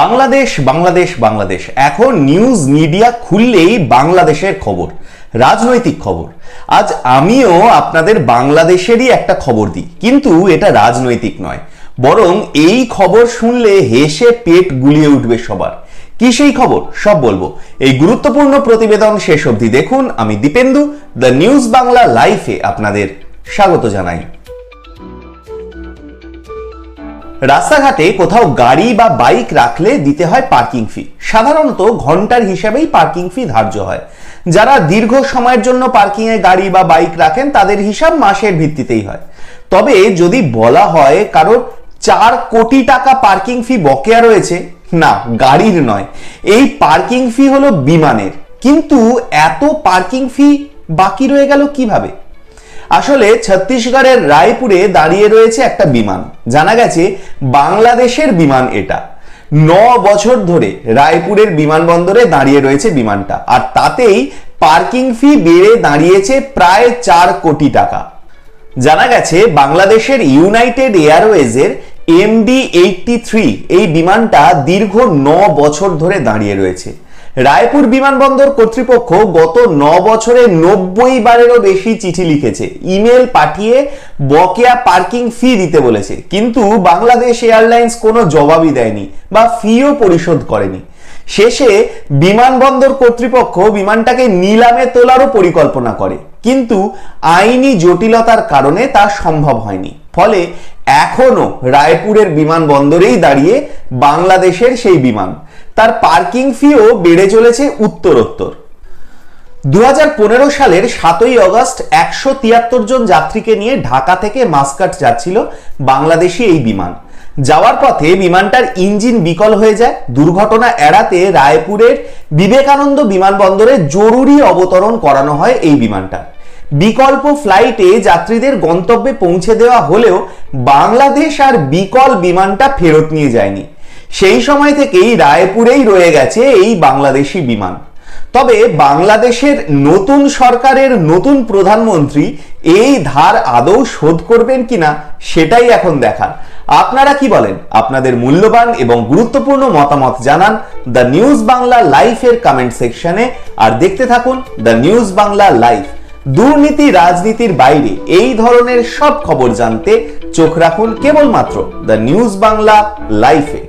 বাংলাদেশ বাংলাদেশ বাংলাদেশ। এখন news media খুললেই বাংলাদেশের খবর, রাজনৈতিক খবর। আজ আমিও আপনাদের বাংলাদেশেরই একটা খবর দিই, কিন্তু এটা রাজনৈতিক নয়। বরং এই খবর শুনলে হেসে পেট গুলিয়ে উঠবে সবার। কি সেই খবর? সব বলব। এই গুরুত্বপূর্ণ প্রতিবেদন শেষ অবধি দেখুন। আমি দীপেন্দু দ্য নিউজ বাংলা লাইফে আপনাদের স্বাগত জানাই। রাস্তাঘাটে কোথাও গাড়ি বা বাইক রাখলে দিতে হয় পার্কিং ফি। সাধারণত ঘণ্টার হিসাবেই পার্কিং ফি ধার্য হয়। যারা দীর্ঘ সময়ের জন্য পার্কিং এ গাড়ি বা বাইক রাখেন, তাদের হিসাব মাসের ভিত্তিতেই হয়। তবে যদি বলা হয় কারোর চার কোটি টাকা পার্কিং ফি বকেয়া রয়েছে, না, গাড়ির নয়। এই পার্কিং ফি হলো বিমানের। কিন্তু এত পার্কিং ফি বাকি রয়ে গেল কীভাবে? আসলে ছত্তিশগড়ের রায়পুরে দাঁড়িয়ে রয়েছে একটা বিমান। জানা গেছে, বাংলাদেশের বিমান এটা। ন বছর ধরে রায়পুরের বিমানবন্দরে দাঁড়িয়ে রয়েছে বিমানটা। আর তাতেই পার্কিং ফি বেড়ে দাঁড়িয়েছে প্রায় চার কোটি টাকা। জানা গেছে, বাংলাদেশের ইউনাইটেড এয়ারওয়েজের এমডি এইটটি থ্রি এই বিমানটা দীর্ঘ ন বছর ধরে দাঁড়িয়ে রয়েছে। রায়পুর বিমানবন্দর কর্তৃপক্ষ গত ন বছরে নব্বই বারেরও বেশি চিঠি লিখেছে। ইমেল পাঠিয়ে বকেয়া পার্কিং ফি দিতে বলেছে। কিন্তু বাংলাদেশ এয়ারলাইন্স কোনো জবাবই দেয়নি বা ফিও পরিশোধ করেনি। শেষে বিমানবন্দর কর্তৃপক্ষ বিমানটাকে নিলামে তোলারও পরিকল্পনা করে। কিন্তু আইনি জটিলতার কারণে তা সম্ভব হয়নি। ফলে এখনও রায়পুরের বিমানবন্দরেই দাঁড়িয়ে বাংলাদেশের সেই বিমান। তার পার্কিং ফিও বেড়ে চলেছে উত্তরোত্তর। দু হাজার পনেরো সালের সাতই অগস্ট একশো তিয়াত্তর জন যাত্রীকে নিয়ে ঢাকা থেকে মাস্কাট যাচ্ছিল বাংলাদেশি এই বিমান। যাওয়ার পথে বিমানটার ইঞ্জিন বিকল হয়ে যায়, দুর্ঘটনা এড়াতে রায়পুরের বিবেকানন্দ বিমানবন্দরে জরুরি অবতরণ করানো হয় এই বিমানটা। বিকল্প ফ্লাইটে যাত্রীদের গন্তব্যে পৌঁছে দেওয়া হলেও বাংলাদেশ আর বিকল বিমানটা ফেরত নিয়ে যায়নি। সেই সময় থেকেই রায়পুরেই রয়ে গেছে এই বাংলাদেশি বিমান। তবে বাংলাদেশের নতুন সরকারের নতুন প্রধানমন্ত্রী এই ধার আদৌ শোধ করবেন কিনা সেটাই এখন দেখার। আপনারা কি বলেন? আপনাদের মূল্যবান এবং গুরুত্বপূর্ণ মতামত জানান দ্য নিউজ বাংলা লাইফের কমেন্ট সেকশনে আর দেখতে থাকুন দ্য নিউজ বাংলা লাইফ। দুর্নীতি, রাজনীতির বাইরে এই ধরনের সব খবর জানতে চোখ রাখুন কেবলমাত্র দ্য নিউজ বাংলা লাইফে।